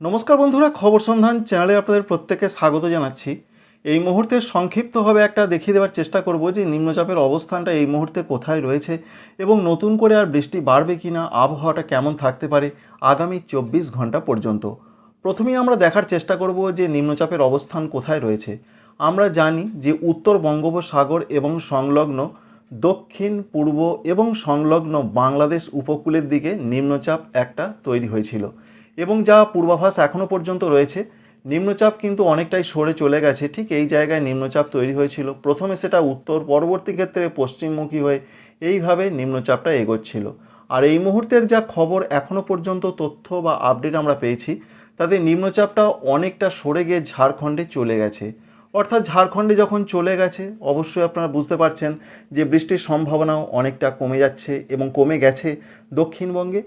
নমস্কার বন্ধুরা, খবর সন্ধান চ্যানেলে আপনাদের প্রত্যেককে স্বাগত জানাচ্ছি। এই মুহূর্তে সংক্ষিপ্তভাবে একটা দেখিয়ে দেওয়ার চেষ্টা করব যে নিম্নচাপের অবস্থানটা এই মুহূর্তে কোথায় রয়েছে এবং নতুন করে আর বৃষ্টি বাড়বে কি না আবহাওয়াটা কেমন থাকতে পারে আগামী চব্বিশ ঘণ্টা পর্যন্ত। প্রথমেই আমরা দেখার চেষ্টা করব যে নিম্নচাপের অবস্থান কোথায় রয়েছে। আমরা জানি যে উত্তর বঙ্গোপসাগর এবং সংলগ্ন দক্ষিণ, পূর্ব এবং সংলগ্ন বাংলাদেশ উপকূলের দিকে নিম্নচাপ একটা তৈরি হয়েছিল। এবং যা পূর্বাভাস এখনও পর্যন্ত রয়েছে, নিম্নচাপ কিন্তু অনেকটাই সরে চলে গেছে। ঠিক এই জায়গায় নিম্নচাপ তৈরি হয়েছিল। প্রথমে সেটা উত্তর, পরবর্তী ক্ষেত্রে পশ্চিমমুখী হয়ে এইভাবে নিম্নচাপটা এগোচ্ছিল। আর এই মুহূর্তের যা খবর এখনও পর্যন্ত তথ্য বা আপডেট আমরা পেয়েছি, তাতে নিম্নচাপটা অনেকটা সরে গিয়ে ঝাড়খণ্ডে চলে গেছে। অর্থাৎ ঝাড়খণ্ডে যখন চলে গেছে, অবশ্যই আপনারা বুঝতে পারছেন যে বৃষ্টির সম্ভাবনাও অনেকটা কমে যাচ্ছে এবং কমে গেছে দক্ষিণবঙ্গে।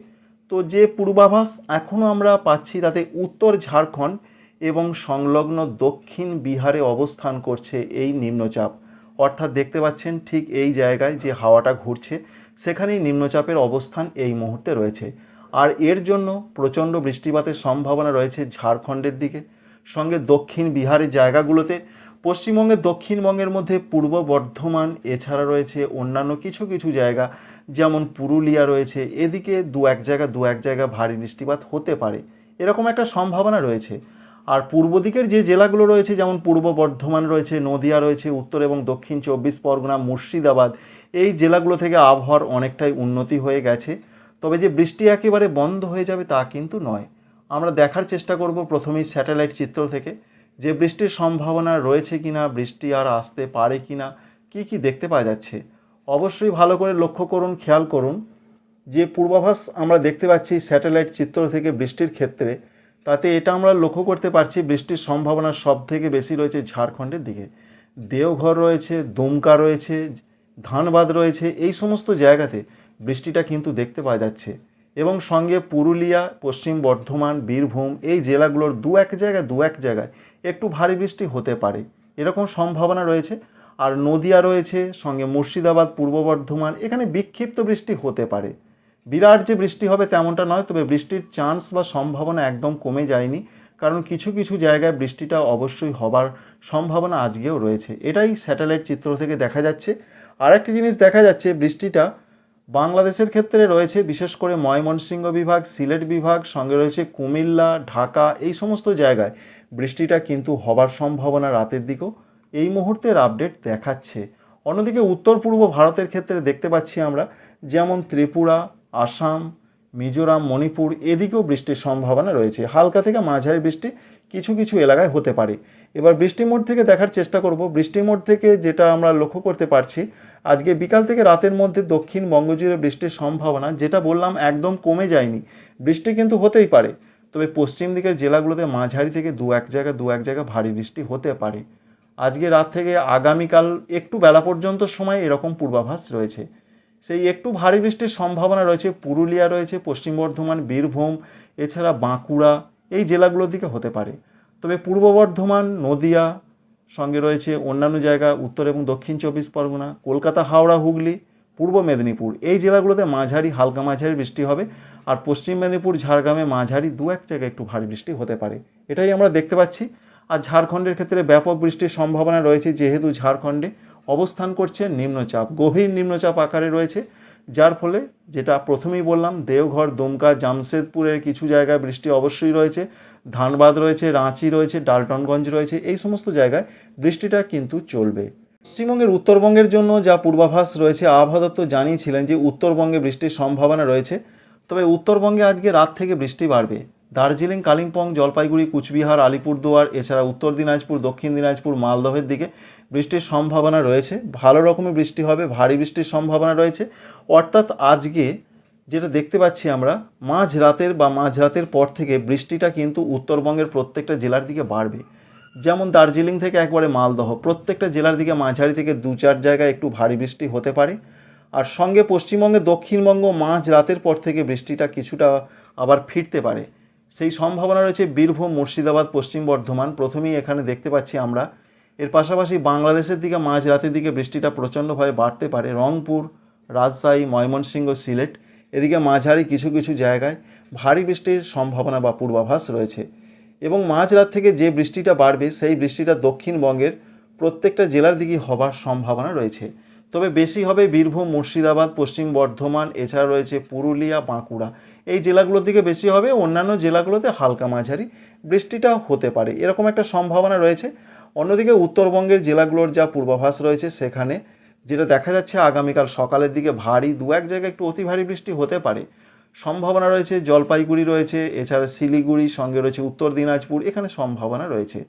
তো যে পূর্বাভাস এখনও আমরা পাচ্ছি তাতে উত্তর ঝাড়খণ্ড এবং সংলগ্ন দক্ষিণ বিহারে অবস্থান করছে এই নিম্নচাপ। অর্থাৎ দেখতে পাচ্ছেন ঠিক এই জায়গায় যে হাওয়াটা ঘুরছে, সেখানেই নিম্নচাপের অবস্থান এই মুহূর্তে রয়েছে। আর এর জন্য প্রচণ্ড বৃষ্টিপাতের সম্ভাবনা রয়েছে ঝাড়খণ্ডের দিকে। সঙ্গে দক্ষিণ বিহারের জায়গাগুলোতে পশ্চিমবঙ্গের দক্ষিণবঙ্গের মধ্যে পূর্ব বর্ধমান, এছাড়া রয়েছে অন্যান্য কিছু কিছু জায়গা যেমন পুরুলিয়া রয়েছে, এদিকে দু এক জায়গা, দু এক জায়গা ভারী বৃষ্টিপাত হতে পারে। এরকম একটা সম্ভাবনা রয়েছে। আর পূর্ব দিকের যে জেলাগুলো রয়েছে, যেমন পূর্ব বর্ধমান রয়েছে, নদিয়া রয়েছে, উত্তর এবং দক্ষিণ চব্বিশ পরগনা, মুর্শিদাবাদ, এই জেলাগুলো থেকে আবহাওয়ার অনেকটাই উন্নতি হয়ে গেছে। তবে যে বৃষ্টি একেবারে বন্ধ হয়ে যাবে তা কিন্তু নয়। আমরা দেখার চেষ্টা করব প্রথমেই স্যাটেলাইট চিত্র থেকে, যে বৃষ্টির সম্ভাবনা রয়েছে কিনা, বৃষ্টি আর আসতে পারে কিনা, কি কি দেখতে পাওয়া যাচ্ছে। অবশ্যই ভালো করে লক্ষ্য করুন, খেয়াল করুন। যে পূর্বাভাস আমরা দেখতে পাচ্ছি স্যাটেলাইট চিত্র থেকে বৃষ্টির ক্ষেত্রে, তাতে এটা আমরা লক্ষ্য করতে পারছি বৃষ্টির সম্ভাবনা সব থেকে বেশি রয়েছে ঝাড়খণ্ডের দিকে। দেওঘর রয়েছে, দুমকা রয়েছে, ধানবাদ রয়েছে, এই সমস্ত জায়গাতে বৃষ্টিটা কিন্তু দেখতে পাওয়া যাচ্ছে। এবং সঙ্গে পুরুলিয়া, পশ্চিম বর্ধমান, বীরভূম, এই জেলাগুলোর দু এক জায়গায়, দু এক জায়গায় একটু ভারী বৃষ্টি হতে পারে। এরকম সম্ভাবনা রয়েছে। আর নদিয়া রয়েছে, সঙ্গে মুর্শিদাবাদ, পূর্ব বর্ধমান। এখানে বিক্ষিপ্ত বৃষ্টি হতে পারে। বিরাট যে বৃষ্টি হবে তেমনটা নয়, তবে বৃষ্টির চান্স বা সম্ভাবনা একদম কমে যায়নি, কারণ কিছু কিছু জায়গায় বৃষ্টিটা অবশ্যই হবার সম্ভাবনা আজকেও রয়েছে। এটাই স্যাটেলাইট চিত্র থেকে দেখা যাচ্ছে। আর একটি জিনিস দেখা যাচ্ছে, বৃষ্টিটা বাংলাদেশের ক্ষেত্রে রয়েছে, বিশেষ করে ময়মনসিংহ বিভাগ, সিলেট বিভাগ, সঙ্গে রয়েছে কুমিল্লা, ঢাকা, এই সমস্ত জায়গায় বৃষ্টিটা কিন্তু হবার সম্ভাবনা রাতের দিকেও। এই মুহূর্তের আপডেট দেখাচ্ছে। অন্যদিকে উত্তর পূর্ব ভারতের ক্ষেত্রে দেখতে পাচ্ছি আমরা, যেমন ত্রিপুরা, আসাম, মিজোরাম, মণিপুর, এদিকেও বৃষ্টির সম্ভাবনা রয়েছে। হালকা থেকে মাঝারি বৃষ্টি কিছু কিছু এলাকায় হতে পারে। এবার বৃষ্টি মোড থেকে দেখার চেষ্টা করব। বৃষ্টি মোড থেকে যেটা আমরা লক্ষ্য করতে পারছি, আজকে বিকাল থেকে রাতের মধ্যে দক্ষিণ বঙ্গজুড়ে বৃষ্টির সম্ভাবনা, যেটা বললাম একদম কমে যায়নি। বৃষ্টি কিন্তু হতেই পারে, তবে পশ্চিম দিকের জেলাগুলোতে মাঝারি থেকে দু এক জায়গা দু এক জায়গা ভারী বৃষ্টি হতে পারে। আজকে রাত থেকে আগামীকাল একটু বেলা পর্যন্ত সময় এরকম পূর্বাভাস রয়েছে। সেই একটু ভারী বৃষ্টির সম্ভাবনা রয়েছে। পুরুলিয়া রয়েছে, পশ্চিম বর্ধমান, বীরভূম, এছাড়া বাঁকুড়া, এই জেলাগুলোর দিকে হতে পারে। তবে পূর্ব বর্ধমান, নদিয়া, সঙ্গে রয়েছে অন্যান্য জায়গা, উত্তর এবং দক্ষিণ চব্বিশ পরগনা, কলকাতা, হাওড়া, হুগলি, পূর্ব মেদিনীপুর। এই জেলাগুলোতে মাঝারি, হালকা মাঝারি বৃষ্টি হবে। আর পশ্চিম মেদিনীপুর, ঝাড়গ্রামে মাঝারি দু এক জায়গায় একটু ভারী বৃষ্টি হতে পারে। এটাই আমরা দেখতে পাচ্ছি। আর ঝাড়খণ্ডের ক্ষেত্রে ব্যাপক বৃষ্টির সম্ভাবনা রয়েছে, যেহেতু ঝাড়খণ্ডে অবস্থান করছে নিম্নচাপ, গভীর নিম্নচাপ আকারে রয়েছে, যার ফলে যেটা প্রথমেই বললাম, দেওঘর, দুমকা, জামশেদপুরের কিছু জায়গায় বৃষ্টি অবশ্যই রয়েছে, ধানবাদ রয়েছে, রাঁচি রয়েছে, ডালটনগঞ্জ রয়েছে, এই সমস্ত জায়গায় বৃষ্টিটা কিন্তু চলবে। পশ্চিমবঙ্গের উত্তরবঙ্গের জন্য যা পূর্বাভাস রয়েছে, আবহাওয়া দপ্তর জানিয়েছিলেন যে উত্তরবঙ্গে বৃষ্টির সম্ভাবনা রয়েছে, তবে উত্তরবঙ্গে আজকে রাত থেকে বৃষ্টি বাড়বে। দার্জিলিং, কালিম্পং, জলপাইগুড়ি, কুচবিহার, আলিপুরদুয়ার, এছাড়া উত্তর দিনাজপুর, দক্ষিণ দিনাজপুর, মালদহের দিকে বৃষ্টির সম্ভাবনা রয়েছে। ভালো রকমের বৃষ্টি হবে, ভারী বৃষ্টির সম্ভাবনা রয়েছে। অর্থাৎ আজকে যেটা দেখতে পাচ্ছি আমরা, মাঝ রাতের বা মাঝ রাতের পর থেকে বৃষ্টিটা কিন্তু উত্তরবঙ্গের প্রত্যেকটা জেলার দিকে বাড়বে। যেমন দার্জিলিং থেকে একবারে মালদহ, প্রত্যেকটা জেলার দিকে মাঝারি থেকে দু চার জায়গায় একটু ভারী বৃষ্টি হতে পারে। আর সঙ্গে পশ্চিমবঙ্গে দক্ষিণবঙ্গ মাঝ রাতের পর থেকে বৃষ্টিটা কিছুটা আবার ফিরতে পারে। সেই সম্ভাবনা রয়েছে বীরভূম, মুর্শিদাবাদ, পশ্চিম বর্ধমান। প্রথমেই এখানে দেখতে পাচ্ছি আমরা, এর পাশাপাশি বাংলাদেশের দিকে মাঝ রাতের দিকে বৃষ্টিটা প্রচণ্ডভাবে বাড়তে পারে। রংপুর, রাজশাহী, ময়মনসিংহ, সিলেট, এদিকে মাঝারি কিছু কিছু জায়গায় ভারী বৃষ্টির সম্ভাবনা বা পূর্বাভাস রয়েছে। এবং মাঝরাত থেকে যে বৃষ্টিটা বাড়বে, সেই বৃষ্টিটা দক্ষিণবঙ্গের প্রত্যেকটা জেলার দিকে হবার সম্ভাবনা রয়েছে। তবে বেশি হবে বীরভূম, মুর্শিদাবাদ, পশ্চিম বর্ধমান, এছাড়া রয়েছে পুরুলিয়া, বাঁকুড়া। এই জেলাগুলোর দিকে বেশি হবে, অন্যান্য জেলাগুলোতে হালকা মাঝারি। বৃষ্টিটা হতে পারে, এরকম একটা সম্ভাবনা রয়েছে। অন্যদিকে উত্তরবঙ্গের জেলাগুলোর যা পূর্বাভাস রয়েছে সেখানে, যেটা দেখা যাচ্ছে আগামীকাল সকালের দিকে ভারী, দু এক জায়গায় একটু অতি ভারী বৃষ্টি হতে পারে। সম্ভাবনা রয়েছে, জলপাইগুড়ি রয়েছে, এছাড়া শিলিগুড়ি, সঙ্গে রয়েছে উত্তর দিনাজপুর, এখানে সম্ভাবনা রয়েছে।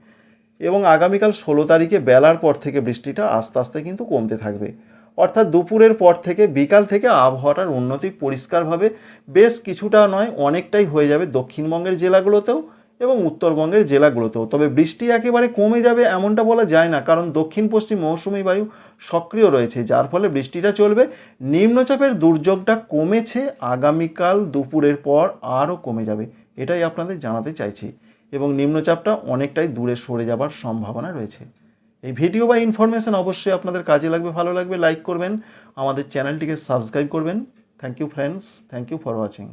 এবং আগামীকাল ষোলো তারিখে বেলার পর থেকে বৃষ্টিটা আস্তে আস্তে কিন্তু কমতে থাকবে। অর্থাৎ দুপুরের পর থেকে বিকাল থেকে আবহাওয়াটার উন্নতি পরিষ্কারভাবে বেশ কিছুটা নয়, অনেকটাই হয়ে যাবে দক্ষিণবঙ্গের জেলাগুলোতেও এবং উত্তরবঙ্গের জেলাগুলোতেও। তবে বৃষ্টি একেবারে কমে যাবে এমনটা বলা যায় না, কারণ দক্ষিণ পশ্চিম মৌসুমি বায়ু সক্রিয় রয়েছে, যার ফলে বৃষ্টিটা চলবে। নিম্নচাপের দুর্যোগটা কমেছে, আগামীকাল দুপুরের পর আরও কমে যাবে, এটাই আপনাদের জানাতে চাইছি। এবং নিম্নচাপটা অনেকটাই দূরে সরে যাবার সম্ভাবনা রয়েছে। এই ভিডিও বা ইনফরমেশন অবশ্যই আপনাদের কাজে লাগবে, ভালো লাগবে লাইক করবেন। আমাদের চ্যানেলটিকে সাবস্ক্রাইব করবেন। Thank you friends thank you for watching